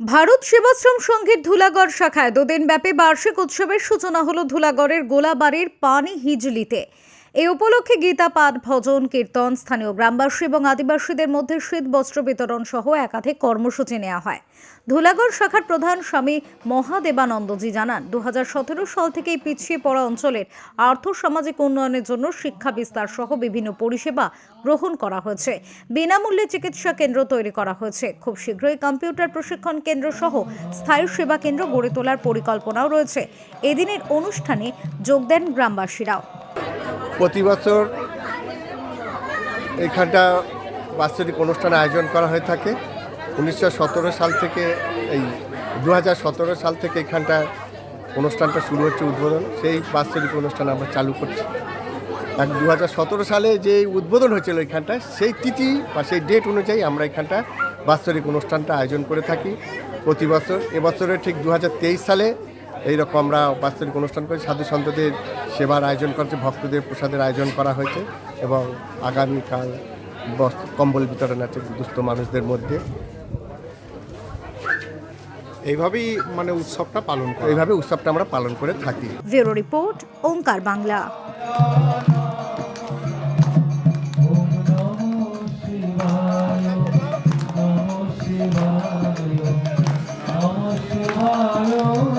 ভারত সেবাশ্রম সংঘের ধুলাগড় শাখায় দুদিনব্যাপী বার্ষিক উৎসবের সূচনা হলো ধুলাগড়ের গোলাবাড়ির পানি হিজলিতে। এই উপলক্ষে গীতা পাঠ ভজন, কীর্তন, স্থানীয় গ্রামবাসী এবং আদিবাসীদের মধ্যে শীত, বস্ত্র বিতরণ সহ একাধিক কর্মসূচি নেওয়া হয়। ধুলাগড় শাখার প্রধান স্বামী মহাদেবানন্দজি জানান দু হাজার সতেরো সাল থেকেই পিছিয়ে পড়া অঞ্চলের আর্থ সামাজিক উন্নয়নের জন্য শিক্ষা বিস্তার সহ বিভিন্ন পরিষেবা গ্রহণ করা হয়েছে। বিনামূল্যে চিকিৎসা কেন্দ্র তৈরি করা হয়েছে। খুব শীঘ্রই কম্পিউটার প্রশিক্ষণ কেন্দ্র সহ স্থায়ী সেবা কেন্দ্র গড়ে তোলার পরিকল্পনাও রয়েছে। এদিনের অনুষ্ঠানে যোগ দেন গ্রামবাসীরাও। প্রতি বছর এইখানটা বাৎসরিক অনুষ্ঠান আয়োজন করা হয়ে থাকে। উনিশশো সতেরো সাল থেকে এই দু সাল থেকে এখানটা অনুষ্ঠানটা শুরু হচ্ছে উদ্বোধন। সেই বাৎসরিক অনুষ্ঠান আমরা চালু করছি। এক দু সালে যে উদ্বোধন হয়েছিল এখানটা, সেই তিথি বা সেই ডেট অনুযায়ী আমরা এখানটা বাৎসরিক অনুষ্ঠানটা আয়োজন করে থাকি প্রতি বছর। এবছরে ঠিক দু হাজার তেইশ সালে এইরকম আমরা বাস্তবিক অনুষ্ঠান করে। সাধু সন্তদের সেবার আয়োজন করেছে ভক্তদের প্রসাদের আয়োজন করা হয়েছে এবং আগামীকাল কম্বল বিতরণ আছে দুস্থ মানুষদের মধ্যে। এইভাবেই মানে উৎসবটা পালন করে এইভাবে উৎসবটা আমরা পালন করে থাকি। Bureau report Onkar Bangla. Oh